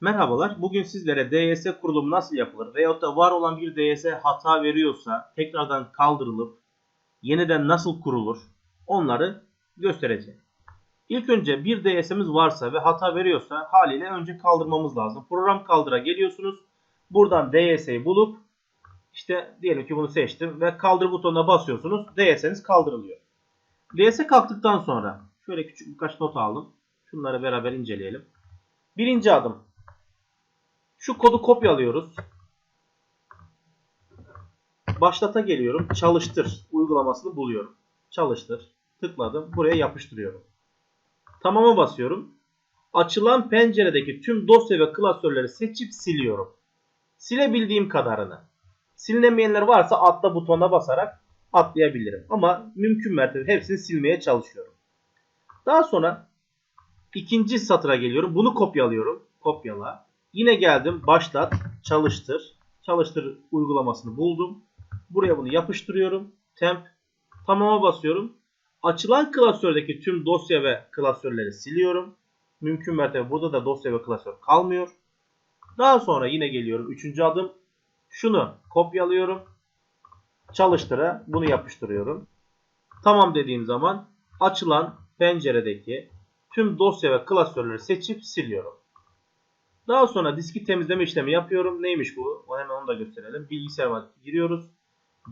Merhabalar. Bugün sizlere DYS kurulumu nasıl yapılır veyahut da var olan bir DYS hata veriyorsa tekrardan kaldırılıp yeniden nasıl kurulur onları göstereceğim. İlk önce bir DYS'imiz varsa ve hata veriyorsa haliyle önce kaldırmamız lazım. Program kaldıra geliyorsunuz. Buradan DYS'yi bulup işte diyelim ki bunu seçtim ve kaldır butonuna basıyorsunuz. DYS'niz kaldırılıyor. DYS kalktıktan sonra şöyle küçük birkaç not aldım. Şunları beraber inceleyelim. Birinci adım şu kodu kopyalıyoruz. Başlata geliyorum. Çalıştır uygulamasını buluyorum. Çalıştır. Tıkladım. Buraya yapıştırıyorum. Tamama basıyorum. Açılan penceredeki tüm dosya ve klasörleri seçip siliyorum. Silebildiğim kadarını. Silinemeyenler varsa atla butonuna basarak atlayabilirim. Ama mümkün mertebe hepsini silmeye çalışıyorum. Daha sonra ikinci satıra geliyorum. Bunu kopyalıyorum. Kopyala. Yine geldim başlat çalıştır. Çalıştır uygulamasını buldum. Buraya bunu yapıştırıyorum. Temp tamama basıyorum. Açılan klasördeki tüm dosya ve klasörleri siliyorum. Mümkün mertebe burada da dosya ve klasör kalmıyor. Daha sonra yine geliyorum. Üçüncü adım. Şunu kopyalıyorum. Çalıştıra bunu yapıştırıyorum. Tamam dediğim zaman açılan penceredeki tüm dosya ve klasörleri seçip siliyorum. Daha sonra diski temizleme işlemi yapıyorum. Neymiş bu? O hemen onu da gösterelim. Bilgisayara giriyoruz.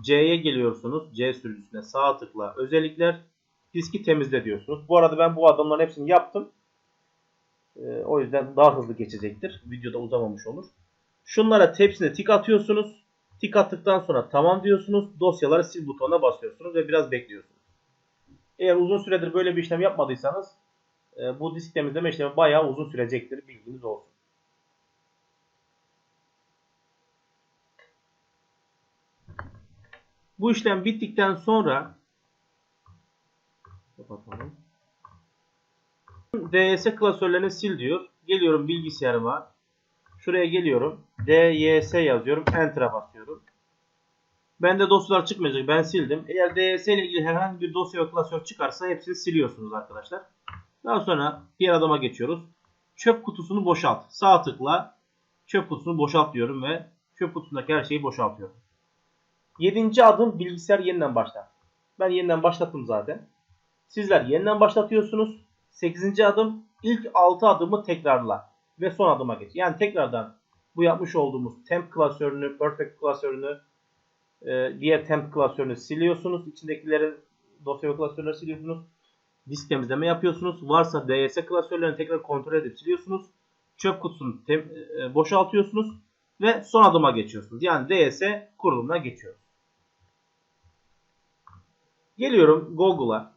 C'ye geliyorsunuz. C sürücüsüne sağ tıkla özellikler. Diski temizle diyorsunuz. Bu arada ben bu adımların hepsini yaptım. Ee, o yüzden daha hızlı geçecektir. Videoda uzamamış olur. Şunlara hepsine tik atıyorsunuz. Tik attıktan sonra tamam diyorsunuz. Dosyaları sil butonuna basıyorsunuz ve biraz bekliyorsunuz. Eğer uzun süredir böyle bir işlem yapmadıysanız e, bu disk temizleme işlemi bayağı uzun sürecektir. Bilginiz olsun. Bu işlem bittikten sonra kapatalım. DS klasörlerini sil diyor. Geliyorum bilgisayarıma. Şuraya geliyorum. DYS yazıyorum. Enter'a basıyorum. Bende dosyalar çıkmayacak. Ben sildim. Eğer DS ile ilgili herhangi bir dosya ve klasör çıkarsa hepsini siliyorsunuz arkadaşlar. Daha sonra diğer adıma geçiyoruz. Çöp kutusunu boşalt. Sağ tıkla çöp kutusunu boşalt diyorum ve çöp kutusundaki her şeyi boşaltıyorum. Yedinci adım bilgisayar yeniden başlat. Ben yeniden başlattım zaten. Sizler yeniden başlatıyorsunuz. Sekizinci adım ilk altı adımı tekrarla ve son adıma geç. Yani tekrardan bu yapmış olduğumuz temp klasörünü, perfect klasörünü, e, diğer temp klasörünü siliyorsunuz. İçindekilerin dosya klasörleri siliyorsunuz. Disk temizleme yapıyorsunuz. Varsa DS klasörlerini tekrar kontrol edip siliyorsunuz. Çöp kutusunu e, boşaltıyorsunuz ve son adıma geçiyorsunuz. Yani DS kurulumuna geçiyoruz. Geliyorum Google'a.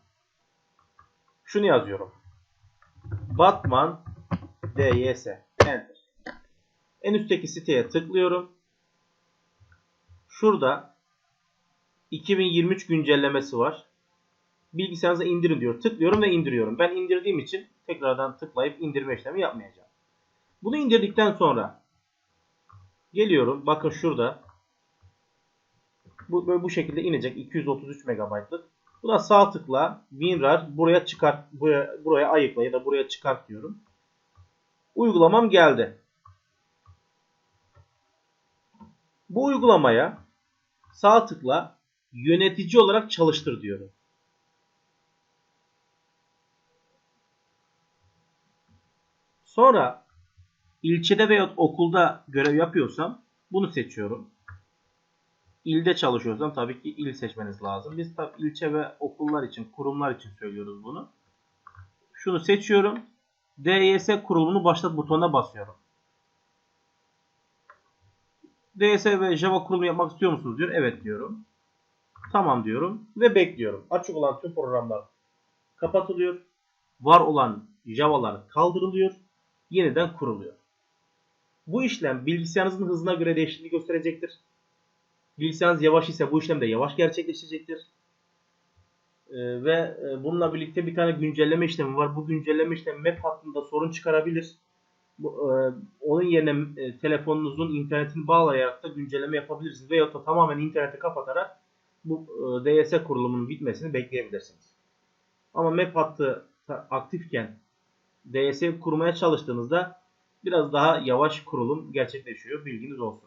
Şunu yazıyorum. Batman DYS. Enter. En üstteki siteye tıklıyorum. Şurada 2023 güncellemesi var. Bilgisayarınıza indirin diyor. Tıklıyorum ve indiriyorum. Ben indirdiğim için tekrardan tıklayıp indirme işlemi yapmayacağım. Bunu indirdikten sonra geliyorum. Bakın şurada bu, böyle bu şekilde inecek 233 MB'lık. Buna sağ tıkla WinRAR buraya çıkart buraya, buraya ayıkla ya da buraya çıkart diyorum. Uygulamam geldi. Bu uygulamaya sağ tıkla yönetici olarak çalıştır diyorum. Sonra ilçede veya okulda görev yapıyorsam bunu seçiyorum ilde çalışıyorsam tabii ki il seçmeniz lazım. Biz tabii ilçe ve okullar için, kurumlar için söylüyoruz bunu. Şunu seçiyorum. DYS kurulumunu başlat butonuna basıyorum. DYS ve Java kurulumu yapmak istiyor musunuz diyor. Evet diyorum. Tamam diyorum ve bekliyorum. Açık olan tüm programlar kapatılıyor. Var olan Java'lar kaldırılıyor. Yeniden kuruluyor. Bu işlem bilgisayarınızın hızına göre değişiklik gösterecektir. Bilgisayarınız yavaş ise bu işlem de yavaş gerçekleşecektir. Ee, ve e, bununla birlikte bir tane güncelleme işlemi var. Bu güncelleme işlemi map hattında sorun çıkarabilir. Bu, e, onun yerine e, telefonunuzun internetini bağlayarak da güncelleme yapabilirsiniz. Veyahut da tamamen interneti kapatarak bu e, DS kurulumunun bitmesini bekleyebilirsiniz. Ama map hattı aktifken DS kurmaya çalıştığınızda biraz daha yavaş kurulum gerçekleşiyor. Bilginiz olsun.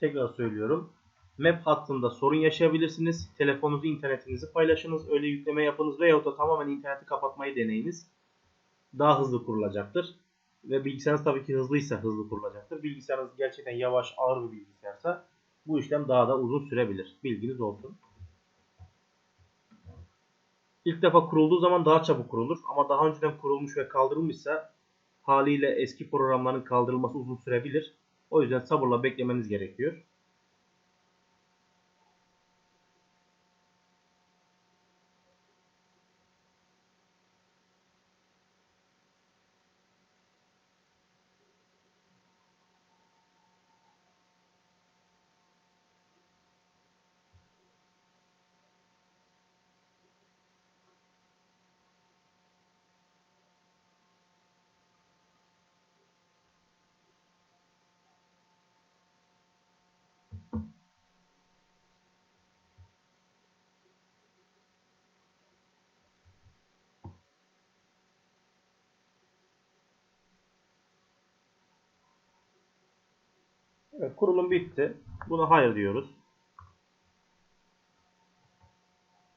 Tekrar söylüyorum. Map hattında sorun yaşayabilirsiniz. Telefonunuzu, internetinizi paylaşınız. Öyle yükleme yapınız veyahut da tamamen interneti kapatmayı deneyiniz. Daha hızlı kurulacaktır. Ve bilgisayarınız tabii ki hızlıysa hızlı kurulacaktır. Bilgisayarınız gerçekten yavaş, ağır bir bilgisayarsa bu işlem daha da uzun sürebilir. Bilginiz olsun. İlk defa kurulduğu zaman daha çabuk kurulur. Ama daha önceden kurulmuş ve kaldırılmışsa haliyle eski programların kaldırılması uzun sürebilir. O yüzden sabırla beklemeniz gerekiyor. Evet, kurulum bitti. Buna hayır diyoruz.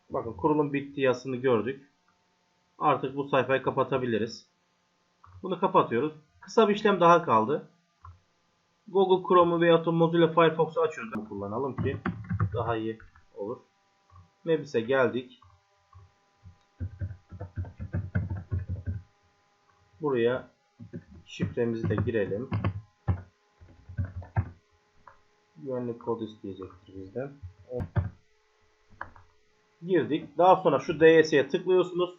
Bakın kurulum bitti yazısını gördük. Artık bu sayfayı kapatabiliriz. Bunu kapatıyoruz. Kısa bir işlem daha kaldı. Google Chrome'u veya Mozilla Firefox'u açıyoruz. Kullanalım ki daha iyi olur. Mebis'e geldik. Buraya şifremizi de girelim. Güvenlik kodu isteyecektir bizden. Girdik. Daha sonra şu DS'ye tıklıyorsunuz.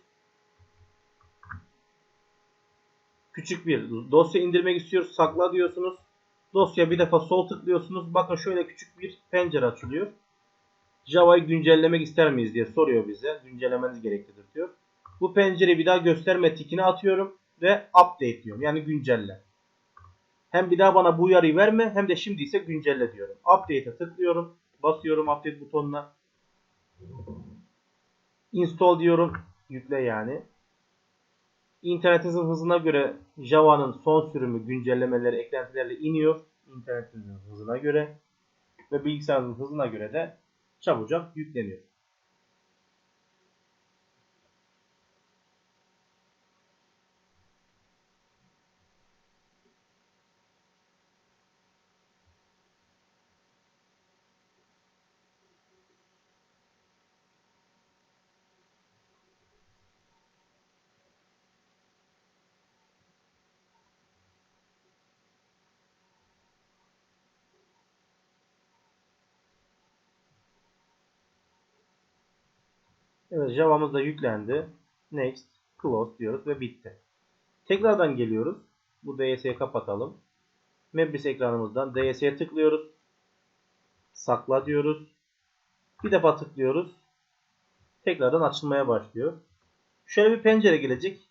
Küçük bir dosya indirmek istiyoruz. Sakla diyorsunuz. Dosya bir defa sol tıklıyorsunuz. Bakın şöyle küçük bir pencere açılıyor. Java'yı güncellemek ister miyiz diye soruyor bize. Güncellemeniz gereklidir diyor. Bu pencereyi bir daha gösterme tikini atıyorum ve update diyorum. Yani güncelle. Hem bir daha bana bu uyarıyı verme hem de şimdi ise güncelle diyorum. Update'e tıklıyorum. Basıyorum update butonuna. Install diyorum. Yükle yani. İnternetinizin hızına göre Java'nın son sürümü güncellemeleri, eklentilerle iniyor. İnternetinizin hızına göre ve bilgisayarınızın hızına göre de çabucak yükleniyor. Evet Java'mız da yüklendi. Next, close diyoruz ve bitti. Tekrardan geliyoruz. Bu DS'yi kapatalım. Membris ekranımızdan DS'ye tıklıyoruz. Sakla diyoruz. Bir defa tıklıyoruz. Tekrardan açılmaya başlıyor. Şöyle bir pencere gelecek.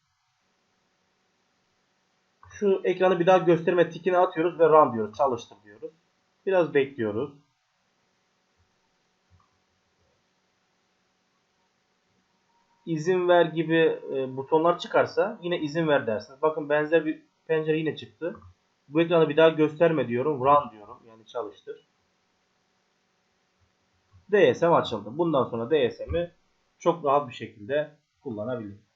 Şu ekranı bir daha gösterme tikini atıyoruz ve run diyoruz. Çalıştır diyoruz. Biraz bekliyoruz. İzin ver gibi e, butonlar çıkarsa yine izin ver dersiniz. Bakın benzer bir pencere yine çıktı. Bu ekranı bir daha gösterme diyorum. Run diyorum. Yani çalıştır. DSM açıldı. Bundan sonra DSM'i çok rahat bir şekilde kullanabilirim.